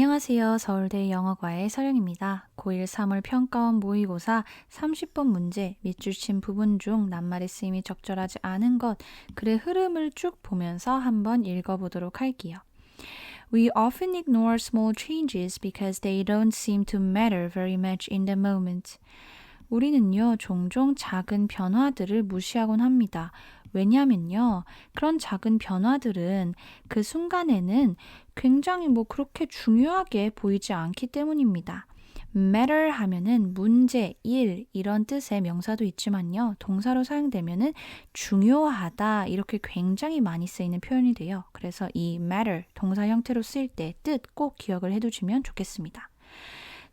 안녕하세요. 서울대 영어과의 서령입니다. 고1 3월 평가원 모의고사 30번 문제 밑줄 부분 중 낱말의 쓰임이 적절하지 않은 것, 글의 흐름을 쭉 보면서 한번 읽어보도록 할게요. We often ignore small changes because they don't seem to matter very much in the moment. 우리는요, 종종 작은 변화들을 무시하곤 합니다. 왜냐면요, 그런 작은 변화들은 그 순간에는 굉장히 뭐 그렇게 중요하게 보이지 않기 때문입니다. matter 하면은 문제, 일 이런 뜻의 명사도 있지만요. 동사로 사용되면은 중요하다 이렇게 굉장히 많이 쓰이는 표현이 돼요. 그래서 이 matter 동사 형태로 쓰일 때 뜻 꼭 기억을 해 두시면 좋겠습니다.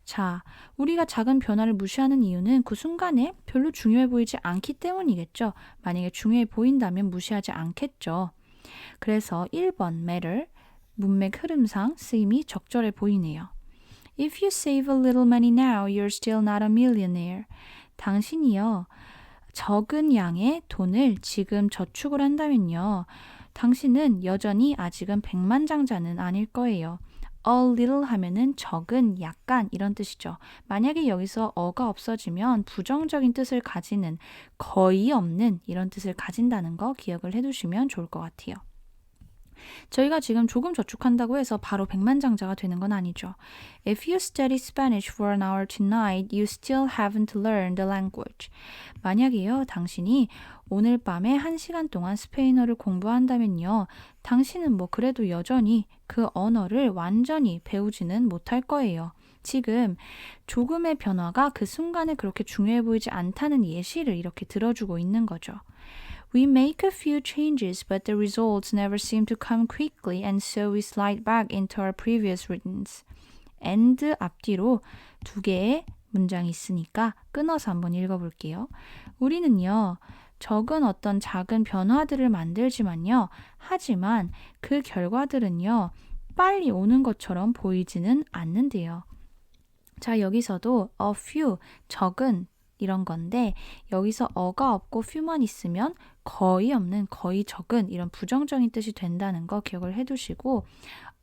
자, 우리가 작은 변화를 무시하는 이유는 그 순간에 별로 중요해 보이지 않기 때문이겠죠. 만약에 중요해 보인다면 무시하지 않겠죠. 그래서 1번 matter 문맥 흐름상 쓰임이 적절해 보이네요. If you save a little money now, you're still not a millionaire. 당신이요. 적은 양의 돈을 지금 저축을 한다면요. 당신은 여전히 아직은 백만장자는 아닐 거예요. A little 하면은 적은, 약간 이런 뜻이죠. 만약에 여기서 어가 없어지면 부정적인 뜻을 가지는 거의 없는 이런 뜻을 가진다는 거 기억을 해 두시면 좋을 것 같아요. 저희가 지금 조금 저축한다고 해서 바로 백만장자가 되는 건 아니죠. If you study Spanish for an hour tonight, you still haven't learned the language. 만약에요, 당신이 오늘 밤에 한 시간 동안 스페인어를 공부한다면요, 당신은 뭐 그래도 여전히 그 언어를 완전히 배우지는 못할 거예요. 지금 조금의 변화가 그 순간에 그렇게 중요해 보이지 않다는 예시를 이렇게 들어주고 있는 거죠. We make a few changes, but the results never seem to come quickly, and so we slide back into our previous routines. and 앞뒤로 두 개의 문장이 있으니까 끊어서 한번 읽어볼게요. 우리는요, 적은 어떤 작은 변화들을 만들지만요, 하지만 그 결과들은요, 빨리 오는 것처럼 보이지는 않는데요. 자, 여기서도 a few, 적은 이런 건데 여기서 어가 없고 few만 있으면 거의 없는, 거의 적은 이런 부정적인 뜻이 된다는 거 기억을 해 두시고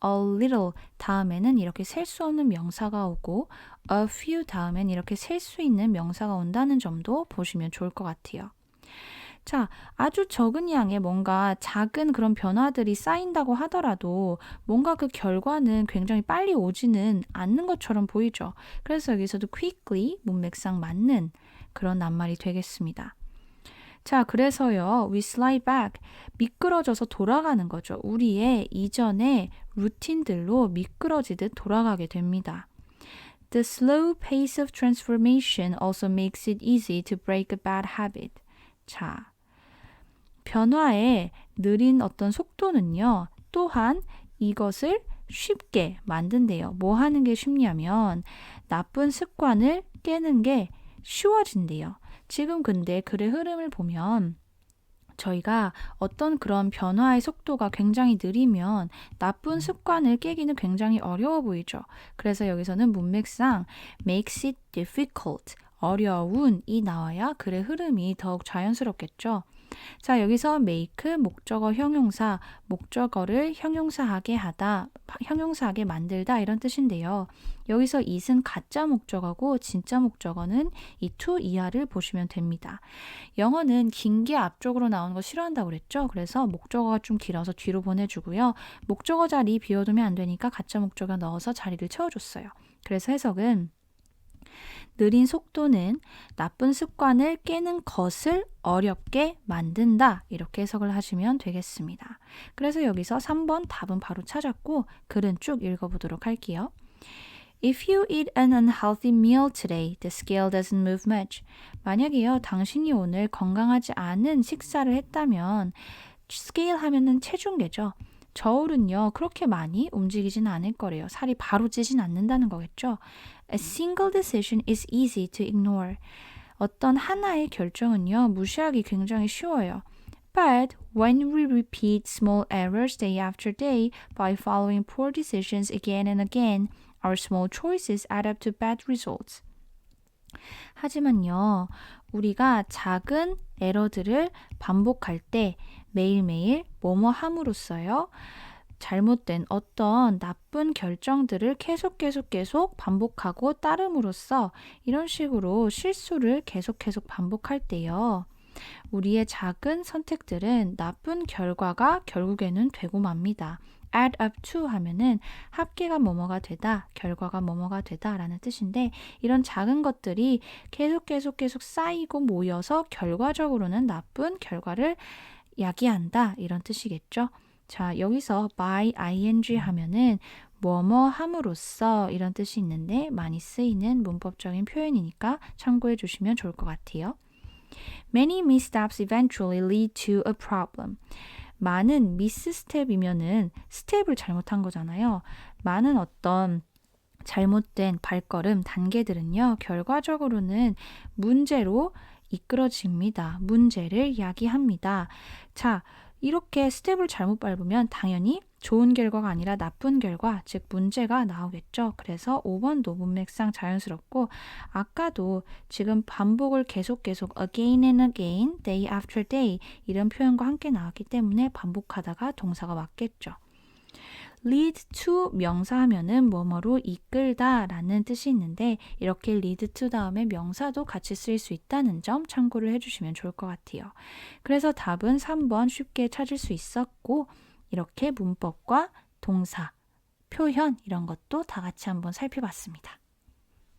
a little 다음에는 이렇게 셀 수 없는 명사가 오고 a few 다음엔 이렇게 셀 수 있는 명사가 온다는 점도 보시면 좋을 것 같아요. 자, 아주 적은 양의 뭔가 작은 그런 변화들이 쌓인다고 하더라도 뭔가 그 결과는 굉장히 빨리 오지는 않는 것처럼 보이죠. 그래서 여기서도 quickly 문맥상 맞는 그런 낱말이 되겠습니다. 자, 그래서요, we slide back. 미끄러져서 돌아가는 거죠. 우리의 이전의 루틴들로 미끄러지듯 돌아가게 됩니다. The slow pace of transformation also makes it easy to break a bad habit. 자, 변화의 느린 어떤 속도는요, 또한 이것을 쉽게 만든대요. 뭐 하는 게 쉽냐면, 나쁜 습관을 깨는 게 쉬워진대요. 지금 근데 글의 흐름을 보면 저희가 어떤 그런 변화의 속도가 굉장히 느리면 나쁜 습관을 깨기는 굉장히 어려워 보이죠. 그래서 여기서는 문맥상 makes it difficult 어려운이 나와야 글의 흐름이 더욱 자연스럽겠죠. 자, 여기서 make 목적어 형용사, 목적어를 형용사하게 하다, 형용사하게 만들다 이런 뜻인데요. 여기서 it은 가짜 목적어고 진짜 목적어는 이 to 이하를 보시면 됩니다. 영어는 긴 게 앞쪽으로 나오는 거 싫어한다고 그랬죠? 그래서 목적어가 좀 길어서 뒤로 보내주고요. 목적어 자리 비워두면 안 되니까 가짜 목적어 넣어서 자리를 채워줬어요. 그래서 해석은 느린 속도는 나쁜 습관을 깨는 것을 어렵게 만든다. 이렇게 해석을 하시면 되겠습니다. 그래서 여기서 3번 답은 바로 찾았고 글은 쭉 읽어보도록 할게요. If you eat an unhealthy meal today, the scale doesn't move much. 만약에요, 당신이 오늘 건강하지 않은 식사를 했다면, 스케일 하면은 체중계죠. 저울은요, 그렇게 많이 움직이진 않을 거래요. 살이 바로 찌진 않는다는 거겠죠. A single decision is easy to ignore. 어떤 하나의 결정은요, 무시하기 굉장히 쉬워요. But when we repeat small errors day after day by following poor decisions again and again, our small choices add up to bad results. 하지만요, 우리가 작은 에러들을 반복할 때 매일매일 뭐뭐 함으로써요. 잘못된 어떤 나쁜 결정들을 계속 계속 계속 반복하고 따름으로써 이런 식으로 실수를 계속 계속 반복할 때요. 우리의 작은 선택들은 나쁜 결과가 결국에는 되고 맙니다. add up to 하면은 합계가 뭐뭐가 되다, 결과가 뭐뭐가 되다라는 뜻인데 이런 작은 것들이 계속 계속 계속 쌓이고 모여서 결과적으로는 나쁜 결과를 야기한다 이런 뜻이겠죠. 자, 여기서 by ing 하면은 뭐뭐 함으로써 이런 뜻이 있는데 많이 쓰이는 문법적인 표현이니까 참고해 주시면 좋을 것 같아요. Many missteps eventually lead to a problem. 많은 미스 스텝이면은 스텝을 잘못한 거잖아요. 많은 어떤 잘못된 발걸음, 단계들은요, 결과적으로는 문제로 이끌어집니다. 문제를 야기합니다. 자, 이렇게 스텝을 잘못 밟으면 당연히 좋은 결과가 아니라 나쁜 결과, 즉 문제가 나오겠죠. 그래서 5번도 문맥상 자연스럽고 아까도 지금 반복을 계속 계속 again and again, day after day 이런 표현과 함께 나왔기 때문에 반복하다가 동사가 맞겠죠. Lead to 명사하면은 뭐뭐로 이끌다 라는 뜻이 있는데 이렇게 lead to 다음에 명사도 같이 쓰일 수 있다는 점 참고를 해주시면 좋을 것 같아요. 그래서 답은 3번 쉽게 찾을 수 있었고 이렇게 문법과 동사, 표현 이런 것도 다 같이 한번 살펴봤습니다.